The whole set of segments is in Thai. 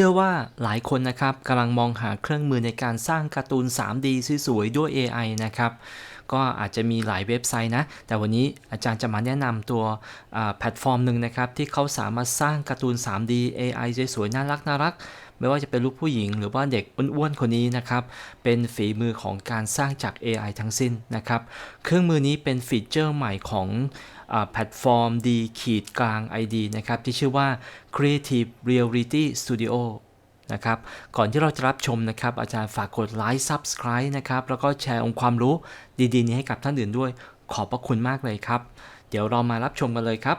ชื่อว่าหลายคนนะครับกำลังมองหาเครื่องมือในการสร้างการ์ตูน 3D สวยๆด้วย AI นะครับ ก็อาจจะมีหลายเว็บไซต์นะ แต่วันนี้อาจารย์จะมาแนะนำตัวแพลตฟอร์มหนึ่งนะครับ ที่เขาสามารถสร้างการ์ตูน 3D AI สวยๆน่ารักน่ารักไม่ว่าจะเป็นลูกผู้หญิงหรือว่าเด็กอ้วนๆคนนี้นะครับ เป็นฝีมือของการสร้างจาก AI ทั้งสิ้นนะครับ เครื่องมือนี้เป็นฟีเจอร์ใหม่ของ แพลตฟอร์ม D ขีดกลาง ID นะครับที่ชื่อว่า Creative Reality Studio นะครับก่อนที่เราจะรับชมนะครับ อาจารย์ฝากกดไลค์ Subscribe นะครับ แล้วก็แชร์องค์ความรู้ดีๆ นี้ให้กับท่านอื่นด้วย ขอบพระคุณมากเลยครับ เดี๋ยวเรามารับชมกันเลยครับ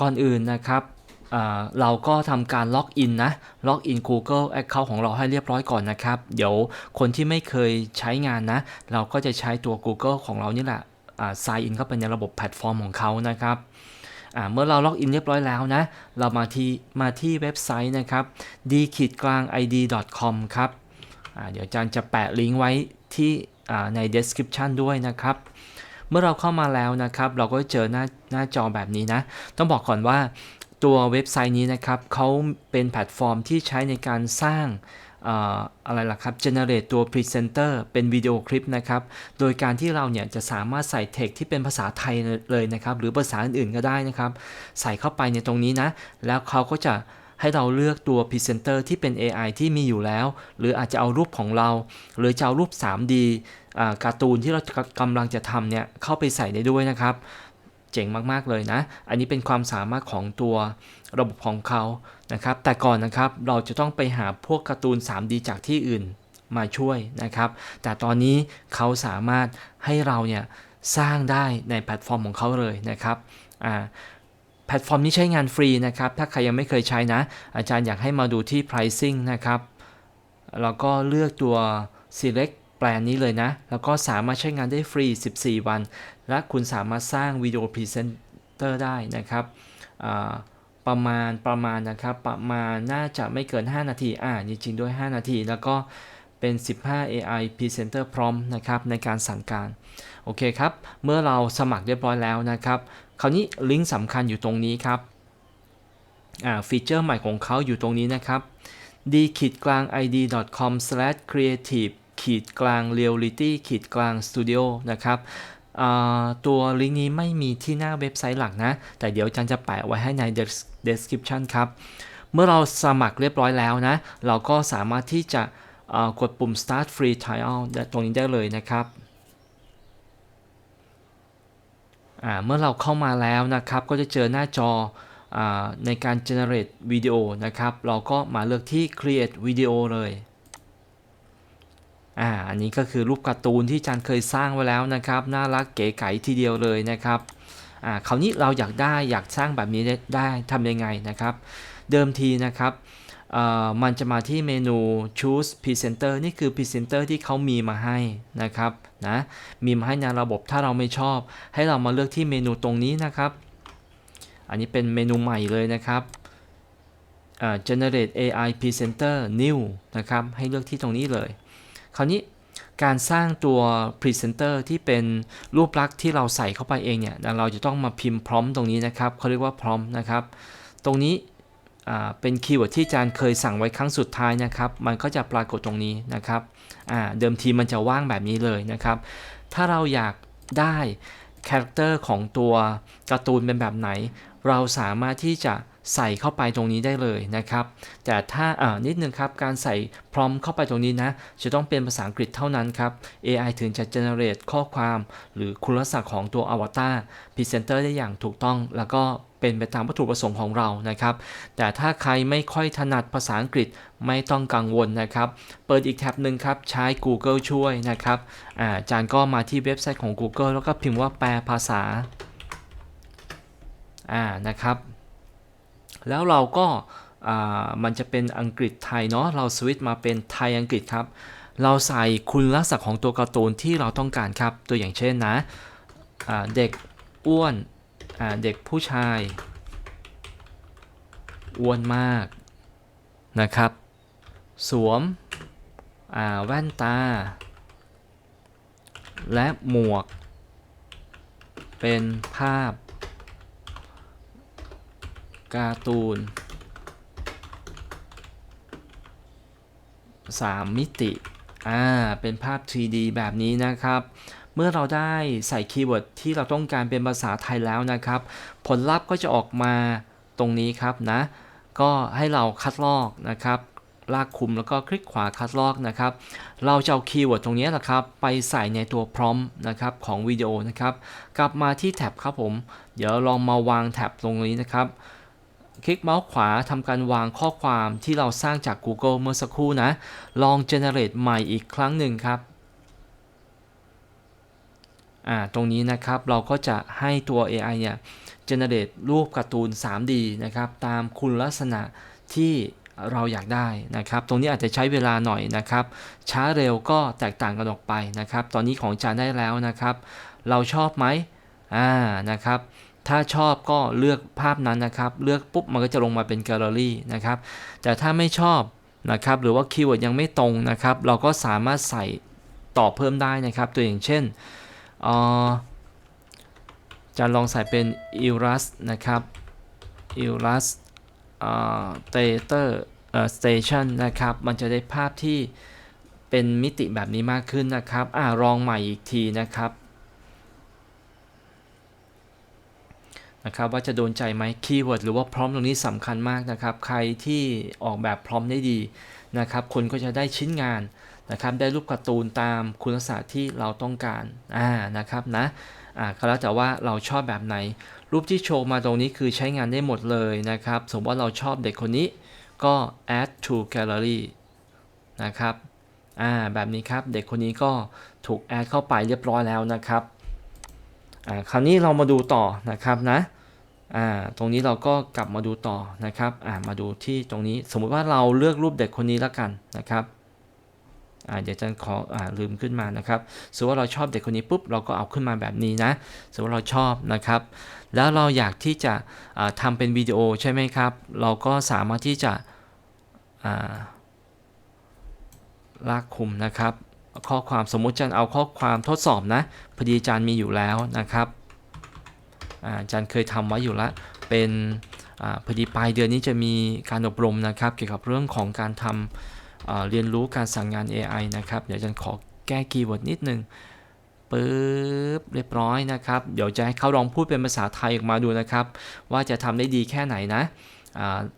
ก่อนอื่นนะครับเราก็ทำการล็อกอินนะ ล็อกอิน Google Account ของเราให้เรียบร้อยก่อนนะครับ เดี๋ยวคนที่ไม่เคยใช้งานนะ เราก็จะใช้ตัว Google ของเรานี่แหละ อ่า sign in เข้าไปในระบบแพลตฟอร์มของเขานะครับอ่าเมื่อเราล็อกอินเรียบร้อยแล้วนะ เรามาที่มาที่เว็บไซต์นะครับ d ขีดกลาง id com ครับอ่าเดี๋ยวอาจารย์จะแปะลิงก์ไว้ที่อ่าใน description ด้วยนะครับ เมื่อเราเข้ามาแล้วนะครับ เราก็เจอหน้าหน้าจอแบบนี้นะ ต้องบอกก่อนว่าตัวเว็บไซต์นี้นะครับเขาเป็นแพลตฟอร์มที่ใช้ในการสร้าง อะไรล่ะครับ generate ตัว presenter เป็นวิดีโอคลิปนะครับ โดยการที่เราเนี่ยจะสามารถใส่ text ที่เป็นภาษาไทยเลยนะครับ หรือภาษาอื่นๆก็ได้นะครับ ใส่เข้าไปในตรงนี้นะ แล้วเขาก็จะให้เราเลือกตัว Presenter ที่เป็น AI ที่มีอยู่แล้ว หรืออาจจะเอารูปของเรา หรือจะเอารูป 3D การ์ตูนที่เรากำลังจะทำเนี่ยเข้าไปใส่ได้ด้วยนะครับ เจ๋งมากๆเลยนะ อันนี้เป็นความสามารถของตัวระบบของเขานะครับ แต่ก่อนนะครับเราจะต้องไปหาพวกการ์ตูน 3D จากที่อื่นมาช่วยนะครับ แต่ตอนนี้เขาสามารถให้เราเนี่ยสร้างได้ในแพลตฟอร์มของเขาเลยนะครับแพลตฟอร์มนี้ใช้งานฟรีนะครับ ถ้าใครยังไม่เคยใช้นะ อาจารย์อยากให้มาดูที่ pricing นะครับ แล้วก็เลือกตัว select ลนนี้เลยนะ แล้วก็สามารถใช้งานได้ฟรี 14 วัน และคุณสามารถสร้างวิดีโอพรีเซนเตอร์ได้นะครับประมาณประมาณนะครับประมาณน่าจะไม่เกิน 5 นาที อ่าจริงๆด้วย 5 นาที แล้วก็เป็น 15 AI Presenter พร้อมนะครับในการสั่งการ โอเคครับ เมื่อเราสมัครเรียบร้อยแล้วนะครับ คราวนี้ลิงก์สำคัญอยู่ตรงนี้ครับ อ่าฟีเจอร์ใหม่ของเขาอยู่ตรงนี้นะครับ d ขีดกลาง id com slash creative ขีดกลาง reality ขีดกลาง studio นะครับตัวลิงก์นี้ไม่มีที่หน้าเว็บไซต์หลักนะ แต่เดี๋ยวอาจันจะแปะไว้ให้ใน description ครับ เมื่อเราสมัครเรียบร้อยแล้วนะ เราก็สามารถที่จะกดปุ่ม start free trial ตรงนี้ได้เลยนะครับเมื่อเราเข้ามาแล้วนะครับ ก็จะเจอหน้าจออในการ generate วิดีโอนะครับ เราก็มาเลือกที่ create video เลย อ่าอันนี้ก็คือรูปการ์ตูนที่จารย์เคยสร้างไว้แล้วนะครับ น่ารักเก๋ไก๋ทีเดียวเลยนะครับอ่าคราวนี้เราอยากได้อยากสร้างแบบนี้ได้ไดทำยังไงนะครับ เดิมทีนะครับเอ่อมันจะมาที่เมนู choose presenter นี่คือ presenter ที่เขามีมาให้นะครับนะมีมาให้ในระบบถ้าเราไม่ชอบ ให้เรามาเลือกที่เมนูตรงนี้นะครับ อันนี้เป็นเมนูใหม่เลยนะครับอ่า generate AI presenter new นะครับ ให้เลือกที่ตรงนี้เลย คราวนี้การสร้างตัว presenter ที่เป็นรูปลักษณ์ที่เราใส่เข้าไปเองเนี่ย เราจะต้องมาพิมพ์พร้อมตรงนี้นะครับเขาเรียกว่าพร้อมนะครับ ตรงนี้เป็นคีย์เวิร์ดที่อาจารย์เคยสั่งไว้ครั้งสุดท้ายนะครับ มันก็จะปรากฏตรงนี้นะครับ เดิมทีมันจะว่างแบบนี้เลยนะครับ ถ้าเราอยากได้คาแรคเตอร์ของตัวการ์ตูนเป็นแบบไหน เราสามารถที่จะ ใส่เข้าไปตรงนี้ได้เลยนะครับ แต่ถ้าอ่านิดนึงครับ การใส่พร้อมเข้าไปตรงนี้นะ จะต้องเป็นภาษาอังกฤษเท่านั้นครับ AI ถึงจะ generate ข้อความ หรือคุณลักษณะของตัวอวตาร Presenter ได้อย่างถูกต้อง แล้วก็เป็นไปตามวัตถุประสงค์ของเรานะครับ แต่ถ้าใครไม่ค่อยถนัดภาษาอังกฤษไม่ต้องกังวลนะครับ เปิดอีกแท็บหนึ่งครับ ใช้ Google ช่วยนะครับ อาอาจารย์ก็มาที่เว็บไซต์ของ Google แล้วก็พิมพ์ว่าแปลภาษา อ่า นะครับ แล้วเราก็มันจะเป็นอังกฤษไทยเนาะเราสวิตช์มาเป็นไทยอังกฤษครับ เราใส่คุณลักษณะของตัวการ์ตูนที่เราต้องการครับ ตัวอย่างเช่นนะเด็กอ้วนเด็กผู้ชายอ้วนมากนะครับ สวมแว่นตา และหมวก เป็นภาพ การ์ตูน3มิติ อ่า เป็นภาพ 3D แบบนี้นะครับ เมื่อเราได้ใส่คีย์เวิร์ดที่เราต้องการเป็นภาษาไทยแล้วนะครับ ผลลัพธ์ก็จะออกมาตรงนี้ครับนะ ก็ให้เราคัดลอกนะครับ ลากคุมแล้วก็คลิกขวาคัดลอกนะครับ เราจะเอาคีย์เวิร์ดตรงนี้แหละครับ ไปใส่ในตัวพร้อมนะครับของวิดีโอนะครับ กลับมาที่แท็บครับผม เดี๋ยวลองมาวางแท็บตรงนี้นะครับ คลิกเมาส์ขวาทำการวางข้อความที่เราสร้างจาก Google เมื่อสักครู่นะ ลอง generate ใหม่อีกครั้งหนึ่งครับอ่าตรงนี้นะครับเราก็จะให้ตัว AI เนี่ย generate รูปการ์ตูน 3D นะครับ ตามคุณลักษณะที่เราอยากได้นะครับ ตรงนี้อาจจะใช้เวลาหน่อยนะครับ ช้าเร็วก็แตกต่างกันออกไปนะครับ ตอนนี้ของจานได้แล้วนะครับ เราชอบไหมอ่านะครับ ถ้าชอบก็เลือกภาพนั้นนะครับ เลือกปุ๊บมันก็จะลงมาเป็นแกลเลอรี่นะครับ แต่ถ้าไม่ชอบนะครับ หรือว่าคีย์เวิร์ดยังไม่ตรงนะครับ เราก็สามารถใส่ต่อเพิ่มได้นะครับ ตัวอย่างเช่นเอ่อจะลองใส่เป็น i l l u s นะครับ Illustrator เอ่อ Theater เอ่อ Station นะครับ มันจะได้ภาพที่เป็นมิติแบบนี้มากขึ้นนะครับ อ่าลองใหม่อีกทีนะครับ นะครับว่าจะโดนใจไหมคีย์เวิร์ดหรือว่าพร้อมตรงนี้สำคัญมากนะครับ ใครที่ออกแบบพร้อมได้ดีนะครับ คนก็จะได้ชิ้นงานนะครับ ได้รูปการ์ตูนตามคุณลักษณะที่เราต้องการอ่านะครับนะอ่าก็แล้วแต่ว่าเราชอบแบบไหน รูปที่โชว์มาตรงนี้คือใช้งานได้หมดเลยนะครับ สมมติว่าเราชอบเด็กคนนี้ก็ add to gallery นะครับอ่าแบบนี้ครับเด็กคนนี้ก็ถูกแอดเข้าไปเรียบร้อยแล้วนะครับอ่าคราวนี้เรามาดูต่อนะครับนะ อ่าตรงนี้เราก็กลับมาดูต่อนะครับอ่ามาดูที่ตรงนี้สมมุติว่าเราเลือกรูปเด็กคนนี้แล้วกันนะครับอ่าเดี๋ยวจะขออ่าลืมขึ้นมานะครับสมมติว่าเราชอบเด็กคนนี้ปุ๊บเราก็เอาขึ้นมาแบบนี้นะสมมติว่าเราชอบนะครับ แล้วเราอยากที่จะอ่าทำเป็นวิดีโอใช่ไหมครับ เราก็สามารถที่จะอ่าลากคุมนะครับ ข้อความสมมุติจันเอาข้อความทดสอบนะพอดีจารย์มีอยู่แล้วนะครับ อาจารย์เคยทำไว้อยู่แล้วเป็นอพอดีปลายเดือนนี้จะมีการอบรมนะครับ เกี่ยวกับเรื่องของการทำเรียนรู้การสั่งงาน AI นะครับ เดี๋ยวอาจารย์ขอแก้คีย์เวิร์ดนิดนึงปึ๊บเรียบร้อยนะครับ เดี๋ยวจะให้เขาลองพูดเป็นภาษาไทยออกมาดูนะครับ ว่าจะทำได้ดีแค่ไหนนะ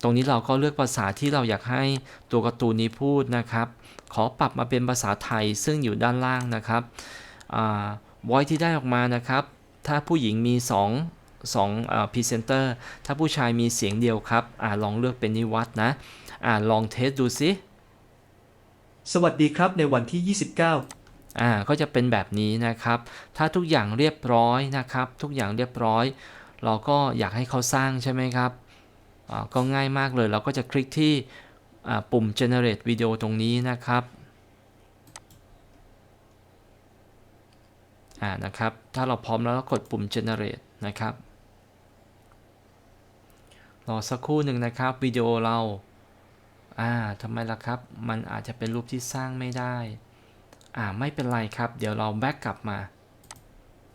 ตรงนี้เราก็เลือกภาษาที่เราอยากให้ตัวการ์ตูนนี้พูดนะครับ ขอปรับมาเป็นภาษาไทยซึ่งอยู่ด้านล่างนะครับอ่า voice ที่ได้ออกมานะครับ ถ้าผู้หญิงมี 2 2พรีเซนเตอร์ถ้าผู้ชายมีเสียงเดียวครับอ่าลองเลือกเป็นนิวัตนะอ่าลองเทสดูซิสวัสดีครับในวันที่ 29อ่าก็จะเป็นแบบนี้นะครับ ถ้าทุกอย่างเรียบร้อยนะครับ ทุกอย่างเรียบร้อย เราก็อยากให้เขาสร้างใช่ไหมครับอ่าก็ง่ายมากเลย เราก็จะคลิกที่อ่าปุ่ม generate video ตรงนี้นะครับอ่านะครับ ถ้าเราพร้อมแล้วก็กดปุ่ม generate นะครับ รอสักครู่หนึ่งนะครับวิดีโอเราอ่าทำไมล่ะครับ มันอาจจะเป็นรูปที่สร้างไม่ได้ อ่าไม่เป็นไรครับ เดี๋ยวเราแบ็กกลับมา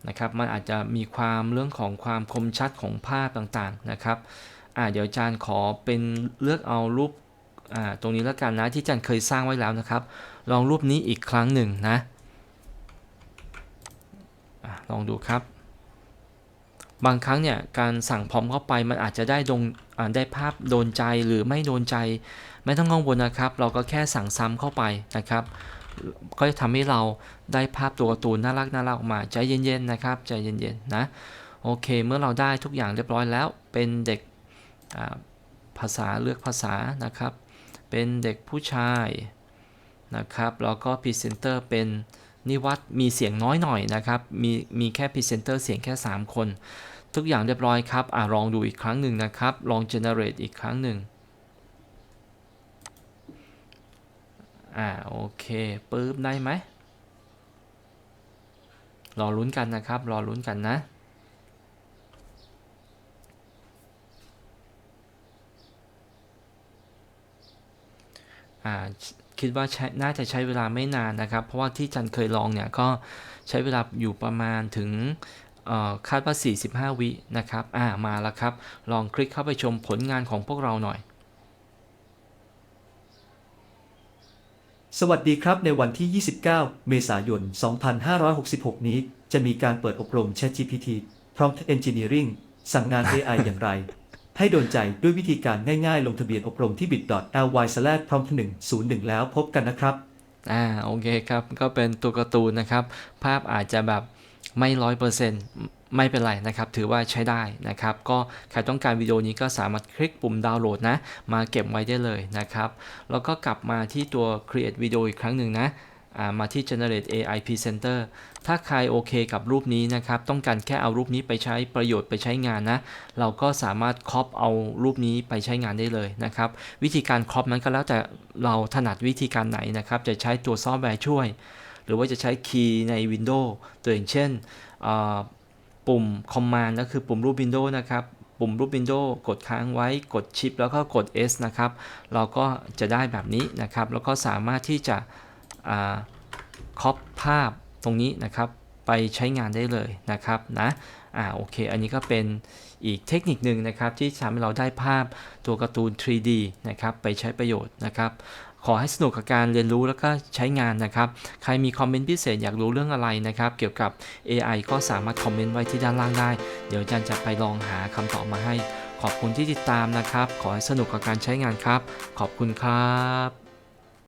นะครับมันอาจจะมีความเรื่องของความคมชัดของภาพต่างๆนะครับอ่าเดี๋ยวจารย์ขอเป็นเลือกเอารูปอ่าตรงนี้แล้วกันนะที่จารย์เคยสร้างไว้แล้วนะครับ ลองรูปนี้อีกครั้งหนึ่งนะลองดูครับ บางครั้งเนี่ยการสั่งพร้อมเข้าไปมันอาจจะได้ดงได้ภาพโดนใจหรือไม่โดนใจ ไม่ต้องกังวลนะครับ เราก็แค่สั่งซ้ำเข้าไปนะครับ ก็จะทำให้เราได้ภาพตัวการ์ตูนน่ารักน่ารักออกมาใจเย็นๆนะครับใจเย็นๆนะโอเค เมื่อเราได้ทุกอย่างเรียบร้อยแล้ว เป็นเด็กภาษาเลือกภาษานะครับ เป็นเด็กผู้ชายนะครับแล้วก็พรีเซนเตอร์เป็น นิวัตมีเสียงน้อยหน่อยนะครับ มีมีแค่พรีเซนเตอร์เสียงแค่ 3 คน ทุกอย่างเรียบร้อยครับอ่าลองดูอีกครั้งหนึ่งนะครับ ลอง generate อีกครั้งหนึ่งอ่าโอเคปึ๊บได้ไหมรอลุ้นกันนะครับ รอลุ้นกันนะอ่า คิดว่าใช้น่าจะใช้เวลาไม่นานนะครับ เพราะว่าที่จันเคยลองเนี่ยก็ใช้เวลาอยู่ประมาณถึงคาดว่า 45 วินะครับ อ่า มาแล้วครับ ลองคลิกเข้าไปชมผลงานของพวกเราหน่อย สวัสดีครับ ในวันที่ 29 เมษายน 2566 นี้ จะมีการเปิดอบรม ChatGPT Prompt Engineering สั่งงาน AI อย่างไร ให้โดนใจด้วยวิธีการง่ายๆ ลงทะเบียนอบรมที่ bit.ly/prompt101 แล้วพบกันนะครับ อ่าโอเคครับ ก็เป็นตัวการ์ตูนนะครับ ภาพอาจจะแบบไม่ร้อยเปอร์เซ็นต์ไม่เป็นไรนะครับ ถือว่าใช้ได้นะครับ ก็ใครต้องการวิดีโอนี้ก็สามารถคลิกปุ่มดาวน์โหลดนะ มาเก็บไว้ได้เลยนะครับ แล้วก็กลับมาที่ตัว create video อีกครั้งหนึ่งนะ มาที่ generate AI presenter ถ้าใครโอเคกับรูปนี้นะครับ ต้องการแค่เอารูปนี้ไปใช้ประโยชน์ไปใช้งานนะ เราก็สามารถครอปเอารูปนี้ไปใช้งานได้เลยนะครับ วิธีการครอปนั้นก็แล้วแต่เราถนัดวิธีการไหนนะครับ จะใช้ตัวซอฟต์แวร์ช่วย หรือว่าจะใช้คีย์ใน Windows ตัวอย่างเช่น ปุ่ม Command ก็คือปุ่มรูป Windows นะครับปุ่มรูป Windows กดค้างไว้กดชิปแล้วก็กด S นะครับ เราก็จะได้แบบนี้นะครับ แล้วก็สามารถที่จะ คอปภาพตรงนี้นะครับไปใช้งานได้เลยนะครับนะอ่าโอเค อันนี้ก็เป็นอีกเทคนิคหนึ่งนะครับที่ทำให้เราได้ภาพตัวการ์ตูน 3D นะครับไปใช้ประโยชน์นะครับขอให้สนุกกับการเรียนรู้แล้วก็ใช้งานนะครับ ใครมีคอมเมนต์พิเศษอยากรู้เรื่องอะไรนะครับ เกี่ยวกับ AI ก็สามารถคอมเมนต์ไว้ที่ด้านล่างได้ เดี๋ยวอาจันจะไปลองหาคำตอบมาให้ ขอบคุณที่ติดตามนะครับ ขอให้สนุกกับการใช้งานครับ ขอบคุณครับ